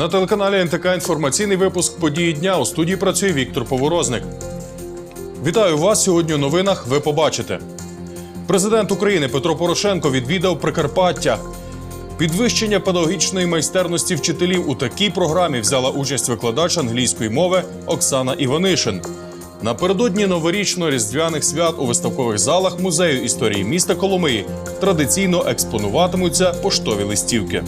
На телеканалі НТК інформаційний випуск події дня у студії працює Віктор Поворозник. Вітаю вас сьогодні. У новинах ви побачите. Президент України Петро Порошенко відвідав Прикарпаття. Підвищення педагогічної майстерності вчителів у такій програмі взяла участь викладач англійської мови Оксана Іванишин. Напередодні новорічно-різдвяних свят у виставкових залах музею історії міста Коломиї традиційно експонуватимуться поштові листівки.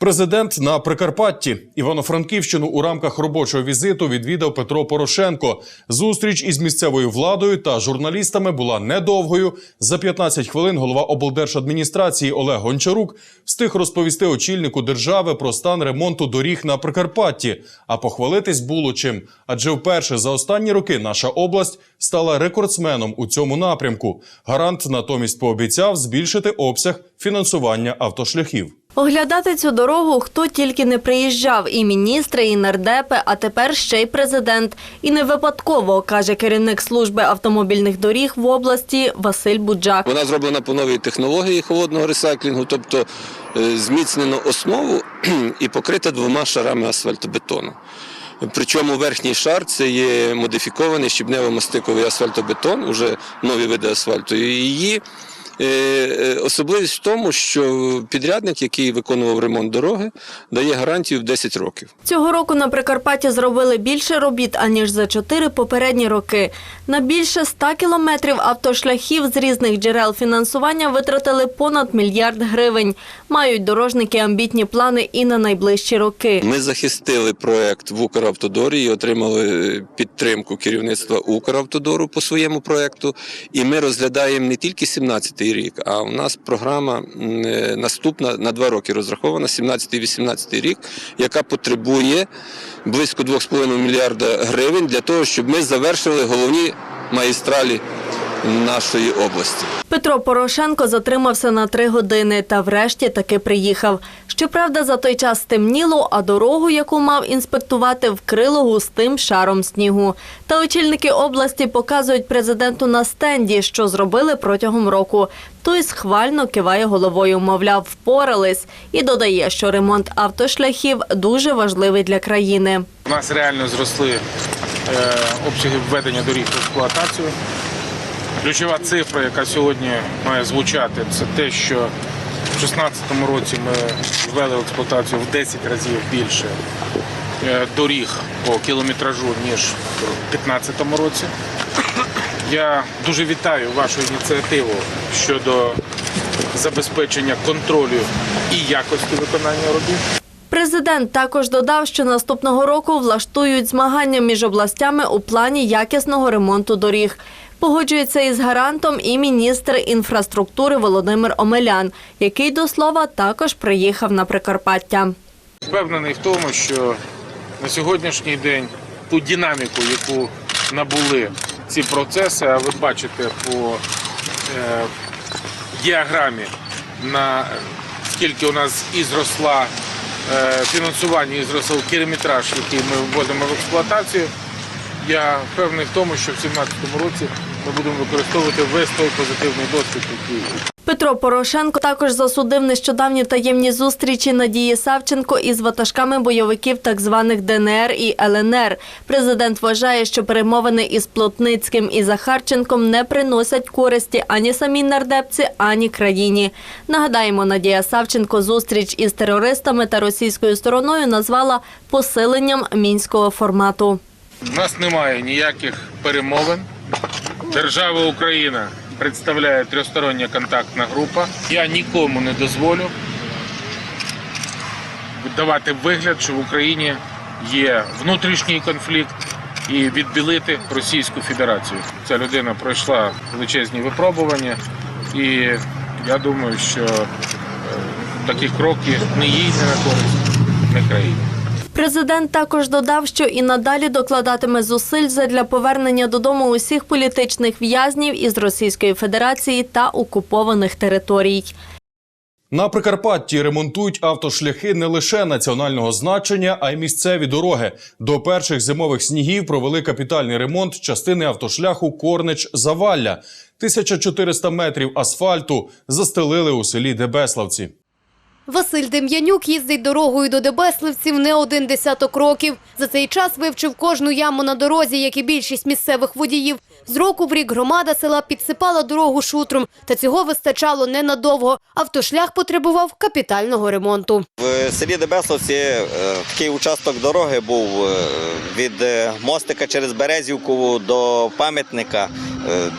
Президент на Прикарпатті Івано-Франківщину у рамках робочого візиту відвідав Петро Порошенко. Зустріч із місцевою владою та журналістами була недовгою. За 15 хвилин голова облдержадміністрації Олег Гончарук встиг розповісти очільнику держави про стан ремонту доріг на Прикарпатті. А похвалитись було чим. Адже вперше за останні роки наша область стала рекордсменом у цьому напрямку. Гарант натомість пообіцяв збільшити обсяг фінансування автошляхів. Оглядати цю дорогу хто тільки не приїжджав, і міністри, і нардепи, а тепер ще й президент. І не випадково, каже керівник служби автомобільних доріг в області Василь Буджак. Вона зроблена по новій технології холодного ресайклінгу, тобто е, зміцнено основу і покрита двома шарами асфальтобетону. Причому верхній шар це є модифікований щебнево-мастиковий асфальтобетон, уже нові види асфальту. І її особливість в тому, що підрядник, який виконував ремонт дороги, дає гарантію в 10 років. Цього року на Прикарпатті зробили більше робіт, аніж за чотири попередні роки. На більше 100 кілометрів автошляхів з різних джерел фінансування витратили понад мільярд гривень. Мають дорожники амбітні плани і на найближчі роки. Ми захистили проект в Укравтодорі і отримали е, підтримку керівництва Укравтодору по своєму проекту. І ми розглядаємо не тільки 17-й рік, а у нас програма е, наступна на два роки розрахована, 17-18 рік, яка потребує близько 2,5 мільярда гривень для того, щоб ми завершили головні магістралі нашої області. Петро Порошенко затримався на три години та врешті таки приїхав. Щоправда, за той час стемніло, а дорогу, яку мав інспектувати, вкрило густим шаром снігу. Та очільники області показують президенту на стенді, що зробили протягом року. Той схвально киває головою, мовляв, впорались, і додає, що ремонт автошляхів дуже важливий для країни. У нас реально зросли е, обсяги введення доріг в експлуатацію. Ключова цифра, яка сьогодні має звучати, це те, що в 2016 році ми ввели в експлуатацію в 10 разів більше е, доріг по кілометражу, ніж в 2015 році. Я дуже вітаю вашу ініціативу щодо забезпечення контролю і якості виконання робіт. Президент також додав, що наступного року влаштують змагання між областями у плані якісного ремонту доріг. Погоджується із гарантом і міністр інфраструктури Володимир Омелян, який до слова також приїхав на Прикарпаття. Впевнений в тому, що на сьогоднішній день ту динаміку, яку набули ці процеси, а ви бачите по е, діаграмі, на скільки у нас і зросла е, фінансування, і зросла кілометраж, який ми вводимо в експлуатацію. Я впевнений в тому, що в 2017 році ми будемо використовувати весь той позитивний досвід, який Петро Порошенко також засудив нещодавні таємні зустрічі Надії Савченко із ватажками бойовиків так званих ДНР і ЛНР. Президент вважає, що перемовини із Плотницьким і Захарченком не приносять користі ані самій нардепці, ані країні. Нагадаємо, Надія Савченко зустріч із терористами та російською стороною назвала посиленням мінського формату. У нас немає ніяких перемовин. Держава Україна представляє трьохстороння контактна група. Я нікому не дозволю давати вигляд, що в Україні є внутрішній конфлікт і відбілити Російську Федерацію. Ця людина пройшла величезні випробування, і я думаю, що е, такі кроки не їй не на користь, не країні. Президент також додав, що і надалі докладатиме зусиль задля повернення додому усіх політичних в'язнів із Російської Федерації та окупованих територій. На Прикарпатті ремонтують автошляхи не лише національного значення, а й місцеві дороги. До перших зимових снігів провели капітальний ремонт частини автошляху Корнич-Завалля. 1400 метрів асфальту застелили у селі Дебеславці. Василь Дем'янюк їздить дорогою до Дебесливців не один десяток років. За цей час вивчив кожну яму на дорозі, як і більшість місцевих водіїв. З року в рік громада села підсипала дорогу шутром, та цього вистачало ненадовго. Автошлях потребував капітального ремонту. В селі Дебеславці е, такий участок дороги був е, від е, мостика через Березівку до пам'ятника.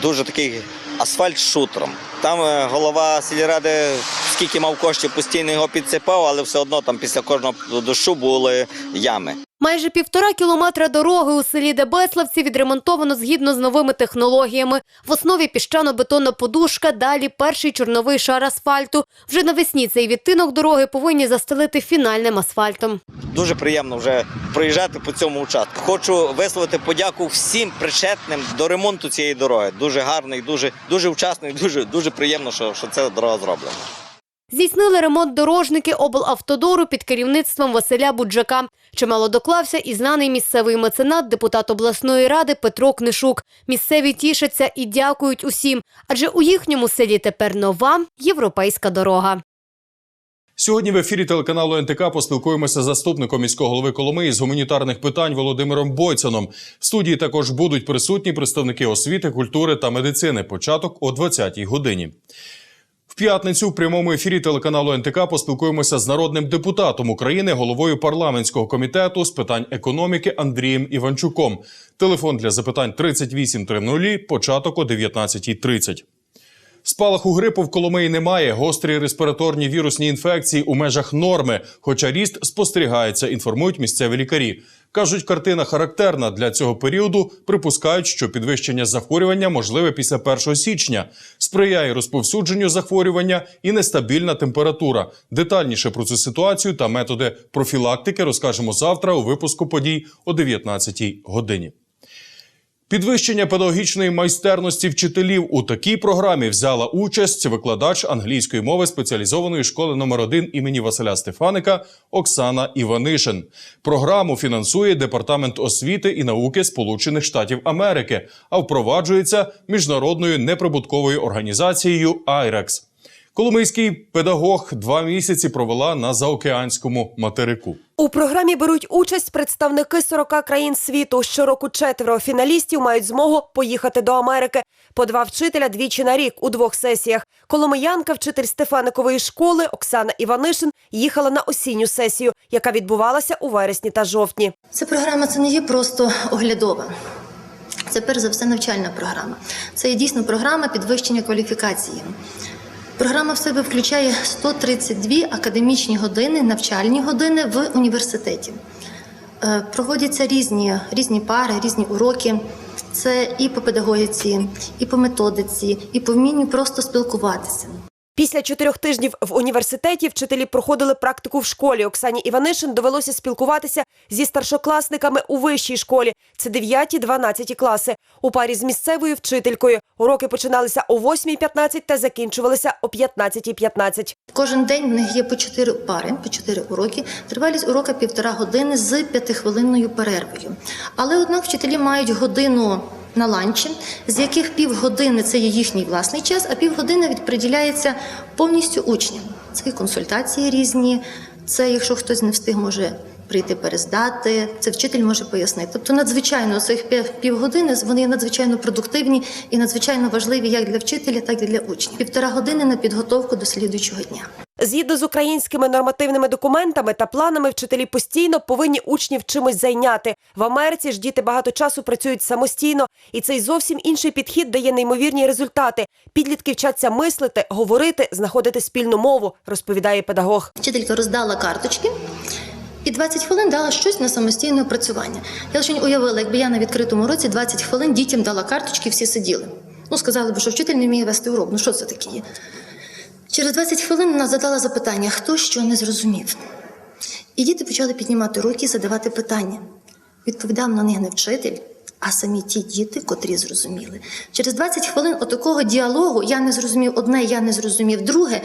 Дуже такий асфальт шутром. Там е, голова сільради, скільки мав коштів, постійно його підсипав, але все одно там після кожного душу були ями. Майже півтора кілометра дороги у селі Дебеславці відремонтовано згідно з новими технологіями. В основі піщано-бетонна подушка, далі перший чорновий шар асфальту. Вже навесні цей відтинок дороги повинні застелити фінальним асфальтом. Дуже приємно вже проїжджати по цьому участку. Хочу висловити подяку всім причетним до ремонту цієї дороги. Дуже гарний, дуже дуже вчасний, дуже дуже приємно, що, що ця дорога зроблена. Здійснили ремонт дорожники облавтодору під керівництвом Василя Буджака. Чимало доклався і знаний місцевий меценат, депутат обласної ради Петро Книшук. Місцеві тішаться і дякують усім, адже у їхньому селі тепер нова європейська дорога. Сьогодні в ефірі телеканалу НТК поспілкуємося з заступником міського голови Коломиї з гуманітарних питань Володимиром Бойцаном. В студії також будуть присутні представники освіти, культури та медицини. Початок о 20-й годині. В п'ятницю в прямому ефірі телеканалу НТК поспілкуємося з народним депутатом України, головою парламентського комітету з питань економіки Андрієм Іванчуком. Телефон для запитань 3830, початок о 19.30. Спалаху грипу в Коломиї немає. Гострі респіраторні вірусні інфекції у межах норми, хоча ріст спостерігається, інформують місцеві лікарі. Кажуть, картина характерна для цього періоду. Припускають, що підвищення захворювання можливе після 1 січня. Сприяє розповсюдженню захворювання і нестабільна температура. Детальніше про цю ситуацію та методи профілактики розкажемо завтра у випуску подій о 19 годині. Підвищення педагогічної майстерності вчителів у такій програмі взяла участь викладач англійської мови спеціалізованої школи номер 1 імені Василя Стефаника Оксана Іванишин. Програму фінансує департамент освіти і науки Сполучених Штатів Америки, а впроваджується міжнародною неприбутковою організацією IREX. Коломийський педагог два місяці провела на заокеанському материку. У програмі беруть участь представники 40 країн світу. Щороку четверо фіналістів мають змогу поїхати до Америки. По два вчителя двічі на рік у двох сесіях. Коломиянка, вчитель Стефаникової школи Оксана Іванишин, їхала на осінню сесію, яка відбувалася у вересні та жовтні. Ця програма це не є просто оглядова. Це перш за все навчальна програма. Це є дійсно програма підвищення кваліфікації. Програма в себе включає 132 академічні години, навчальні години в університеті. Е, Проводяться різні, різні пари, різні уроки. Це і по педагогіці, і по методиці, і по вмінню просто спілкуватися. Після чотирьох тижнів в університеті вчителі проходили практику в школі. Оксані Іванишин довелося спілкуватися зі старшокласниками у вищій школі. Це 9-12 класи. У парі з місцевою вчителькою. Уроки починалися о 8.15 та закінчувалися о 15.15. Кожен день в них є по чотири пари, по чотири уроки. Тривалість урока півтора години з п'ятихвилинною перервою. Але однак вчителі мають годину на ланчі, з яких півгодини це є їхній власний час, а півгодини відприділяється повністю учням. Це консультації різні. Це, якщо хтось не встиг, може прийти перездати. Це вчитель може пояснити. Тобто, надзвичайно цих пів- півгодини вони є надзвичайно продуктивні і надзвичайно важливі як для вчителя, так і для учнів. Півтора години на підготовку до слідуючого дня. Згідно з українськими нормативними документами та планами, вчителі постійно повинні учнів чимось зайняти. В Америці ж діти багато часу працюють самостійно, і цей зовсім інший підхід дає неймовірні результати. Підлітки вчаться мислити, говорити, знаходити спільну мову, розповідає педагог. Вчителька роздала карточки. І 20 хвилин дала щось на самостійне опрацювання. Я лише уявила, якби я на відкритому році 20 хвилин дітям дала карточки, всі сиділи. Ну, сказали б, що вчитель не вміє вести урок. Ну що це таке є? Через 20 хвилин вона задала запитання, хто що не зрозумів. І діти почали піднімати руки і задавати питання. Відповідав на них не вчитель, а самі ті діти, котрі зрозуміли. Через 20 хвилин отакого діалогу я не зрозумів одне, я не зрозумів друге.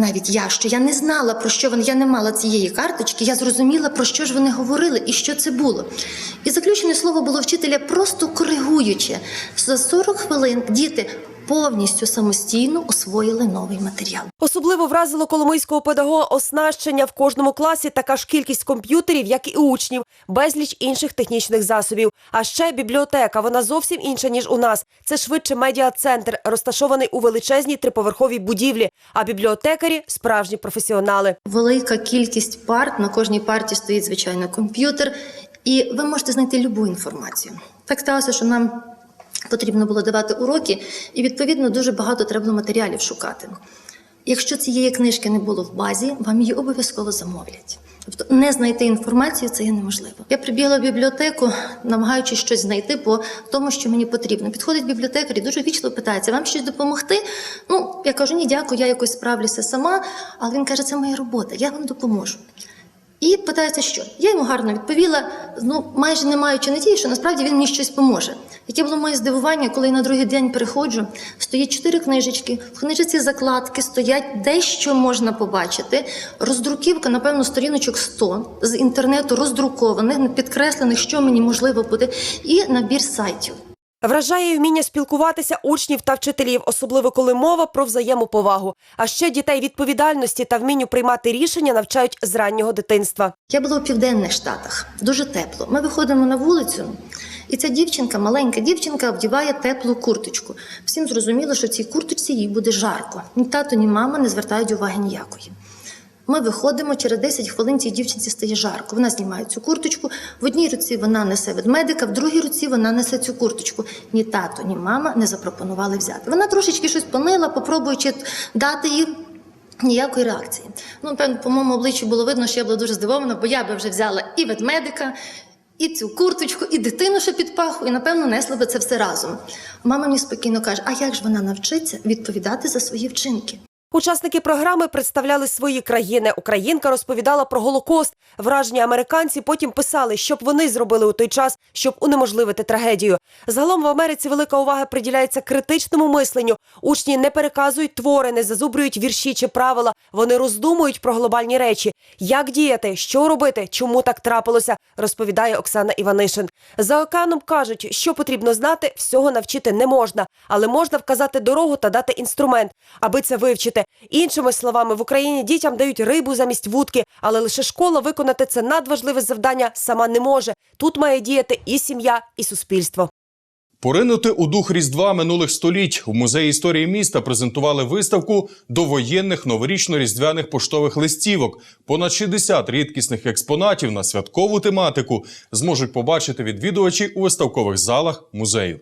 Навіть я, що я не знала, про що вони, я не мала цієї карточки, я зрозуміла, про що ж вони говорили і що це було. І заключене слово було вчителя просто коригуюче. За 40 хвилин діти повністю самостійно освоїли новий матеріал. Особливо вразило коломийського педагога оснащення в кожному класі така ж кількість комп'ютерів, як і учнів, безліч інших технічних засобів. А ще бібліотека. Вона зовсім інша ніж у нас. Це швидше медіа-центр, розташований у величезній триповерховій будівлі. А бібліотекарі справжні професіонали. Велика кількість парт. На кожній парті стоїть звичайно комп'ютер, і ви можете знайти любу інформацію. Так сталося, що нам потрібно було давати уроки, і відповідно дуже багато треба було матеріалів шукати. Якщо цієї книжки не було в базі, вам її обов'язково замовлять. Тобто не знайти інформацію це є неможливо. Я прибігла в бібліотеку, намагаючись щось знайти по тому, що мені потрібно. Підходить бібліотекар і дуже вічливо питається: вам щось допомогти? Ну, я кажу, ні, дякую, я якось справлюся сама. Але він каже, це моя робота, я вам допоможу. І питається, що я йому гарно відповіла, ну майже не маючи надії, що насправді він мені щось поможе. Яке було моє здивування, коли я на другий день приходжу, стоїть чотири книжечки, в книжці закладки стоять дещо можна побачити. Роздруківка, напевно, сторіночок 100 з інтернету роздрукованих, підкреслених, що мені можливо буде, і набір сайтів. Вражає вміння спілкуватися учнів та вчителів, особливо коли мова про взаємоповагу. А ще дітей відповідальності та вмінню приймати рішення навчають з раннього дитинства. Я була у південних штатах, дуже тепло. Ми виходимо на вулицю, і ця дівчинка, маленька дівчинка, вдіває теплу курточку. Всім зрозуміло, що цій курточці їй буде жарко. Ні тато, ні мама не звертають уваги ніякої. Ми виходимо, через 10 хвилин цій дівчинці стає жарко. Вона знімає цю курточку. В одній руці вона несе ведмедика, в другій руці вона несе цю курточку. Ні тато, ні мама не запропонували взяти. Вона трошечки щось понила, попробуючи дати їй. Ніякої реакції. Ну, певно, по моєму обличчю було видно, що я була дуже здивована, бо я би вже взяла і ведмедика, і цю курточку, і дитину ще під паху, і напевно несла би це все разом. Мама мені спокійно каже: а як ж вона навчиться відповідати за свої вчинки? Учасники програми представляли свої країни. Українка розповідала про Голокост. Вражені американці потім писали, що б вони зробили у той час, щоб унеможливити трагедію. Загалом в Америці велика увага приділяється критичному мисленню. Учні не переказують твори, не зазубрюють вірші чи правила. Вони роздумують про глобальні речі. Як діяти, що робити, чому так трапилося, розповідає Оксана Іванишин. За океаном кажуть, що потрібно знати, всього навчити не можна, але можна вказати дорогу та дати інструмент, аби це вивчити. Іншими словами, в Україні дітям дають рибу замість вудки, але лише школа виконати це надважливе завдання сама не може. Тут має діяти і сім'я, і суспільство. Поринути у дух Різдва минулих століть в музеї історії міста презентували виставку довоєнних новорічно-різдвяних поштових листівок. Понад 60 рідкісних експонатів на святкову тематику зможуть побачити відвідувачі у виставкових залах музею.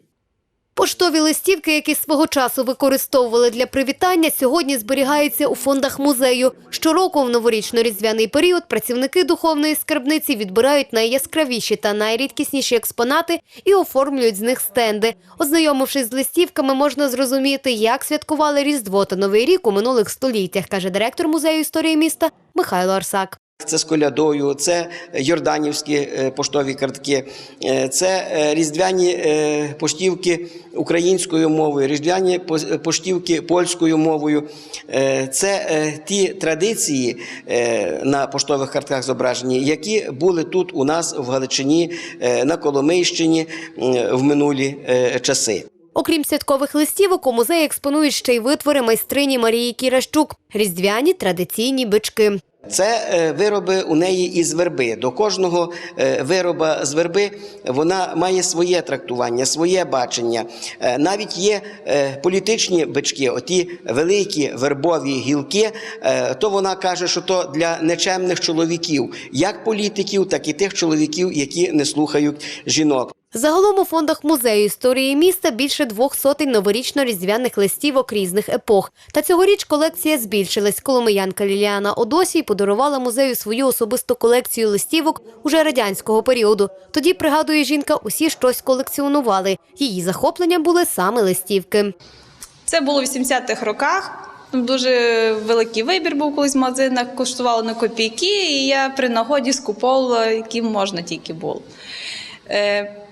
Поштові листівки, які свого часу використовували для привітання, сьогодні зберігаються у фондах музею. Щороку в новорічно-різдвяний період працівники духовної скарбниці відбирають найяскравіші та найрідкісніші експонати і оформлюють з них стенди. Ознайомившись з листівками, можна зрозуміти, як святкували Різдво та Новий рік у минулих століттях, каже директор музею історії міста Михайло Арсак. Це з колядою, це йорданівські е, поштові картки, е, це е, різдвяні поштівки українською мовою, різдвяні поштівки польською мовою. Це ті традиції на поштових картках зображені, які були тут у нас в Галичині, на Коломийщині в минулі часи. Окрім святкових листівок, у музеї експонують ще й витвори майстрині Марії Кіращук – різдвяні традиційні бички. Це е, вироби у неї із верби. До кожного е, вироба з верби вона має своє трактування, своє бачення. Е, Навіть є політичні бички, оті великі вербові гілки. То вона каже, що то для нечемних чоловіків, як політиків, так і тих чоловіків, які не слухають жінок. Загалом у фондах музею історії міста більше двох сотень новорічно-різдвяних листівок різних епох. Та цьогоріч колекція збільшилась. Коломиянка Ліліана Одосій подарувала музею свою особисту колекцію листівок уже радянського періоду. Тоді, пригадує жінка, усі щось колекціонували. Її захопленням були саме листівки. Це було в 80-х роках. Дуже великий вибір був колись в магазинах, коштувало на копійки, і я при нагоді скуповувала, які можна тільки було.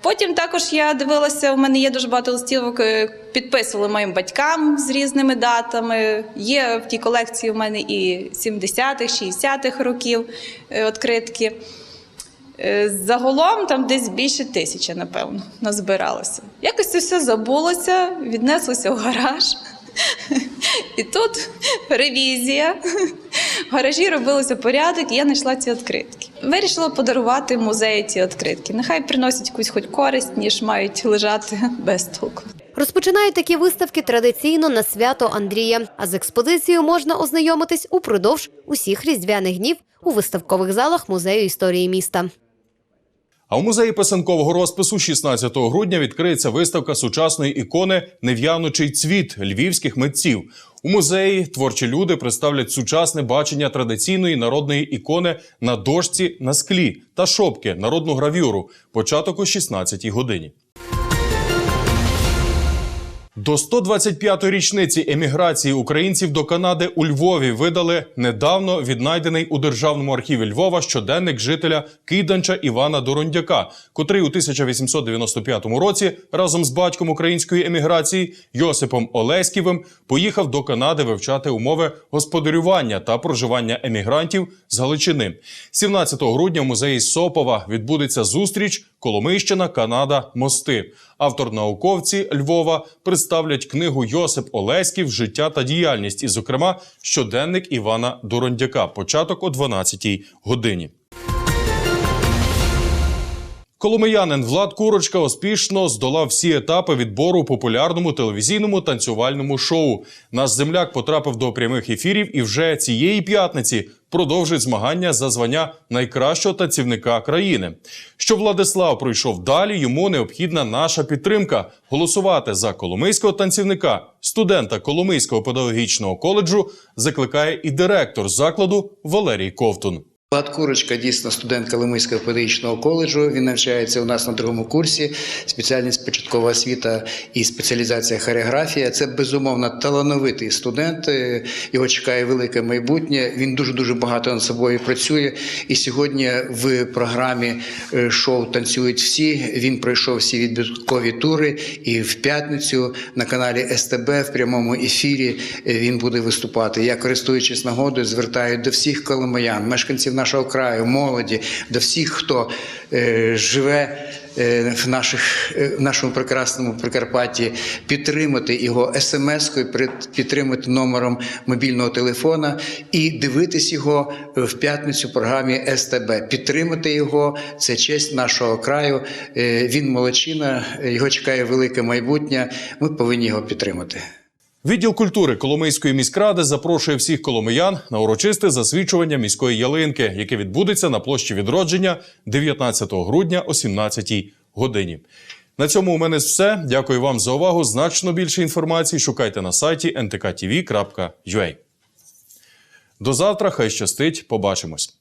Потім також я дивилася, у мене є дуже багато листівок, е, підписували моїм батькам з різними датами. Є в тій колекції у мене і 70-х, 60-х років е, відкритки. Е, Загалом там десь більше тисячі, напевно, назбиралося. Якось це все забулося, віднеслося в гараж. І тут ревізія. В гаражі робилося порядок, і я знайшла ці відкритки. Вирішила подарувати музею ці відкритки. Нехай приносять якусь хоч користь, ніж мають лежати без толку. Розпочинають такі виставки традиційно на свято Андрія. А з експозицією можна ознайомитись упродовж усіх різдвяних днів у виставкових залах музею історії міста. А у музеї писанкового розпису 16 грудня відкриється виставка сучасної ікони Нев'янучий цвіт львівських митців. У музеї творчі люди представлять сучасне бачення традиційної народної ікони на дошці на склі та шопки народну гравюру. Початок о 16 годині. До 125-ї річниці еміграції українців до Канади у Львові видали недавно віднайдений у державному архіві Львова щоденник жителя Киданча Івана Дорондяка, котрий у 1895 році разом з батьком української еміграції Йосипом Олеськівим поїхав до Канади вивчати умови господарювання та проживання емігрантів з Галичини. 17 грудня в музеї Сопова відбудеться зустріч Коломийщина, Канада, мости. Автор науковці Львова представлять книгу Йосип Олеськів Життя та діяльність, і, зокрема, щоденник Івана Дорондяка. Початок о 12 годині. Коломиянин Влад Курочка успішно здолав всі етапи відбору у популярному телевізійному танцювальному шоу. Наш земляк потрапив до прямих ефірів і вже цієї п'ятниці продовжить змагання за звання найкращого танцівника країни. Щоб Владислав пройшов далі, йому необхідна наша підтримка голосувати за коломийського танцівника. Студента Коломийського педагогічного коледжу закликає і директор закладу Валерій Ковтун. Влад Курочка дійсно студент Калимийського педагогічного коледжу. Він навчається у нас на другому курсі. Спеціальність початкова освіта і спеціалізація хореографія. Це безумовно талановитий студент. Е, Його чекає велике майбутнє. Він дуже дуже багато над собою працює. І сьогодні в програмі е, шоу танцюють всі. Він пройшов всі відбіркові тури. І в п'ятницю на каналі СТБ в прямому ефірі е, він буде виступати. Я користуючись нагодою, звертаю до всіх коломиян, мешканців нашого краю, молоді, до всіх, хто е, живе. е, В наших е, в нашому прекрасному Прикарпатті підтримати його смс-кою, підтримати номером мобільного телефона і дивитись його в п'ятницю в програмі СТБ. Підтримати його це честь нашого краю. Він молодчина, його чекає велике майбутнє. Ми повинні його підтримати. Відділ культури Коломийської міськради запрошує всіх коломиян на урочисте засвічування міської ялинки, яке відбудеться на площі відродження 19 грудня о 17 годині. На цьому у мене все. Дякую вам за увагу. Значно більше інформації шукайте на сайті ntkTV.ua. До завтра. Хай щастить. Побачимось.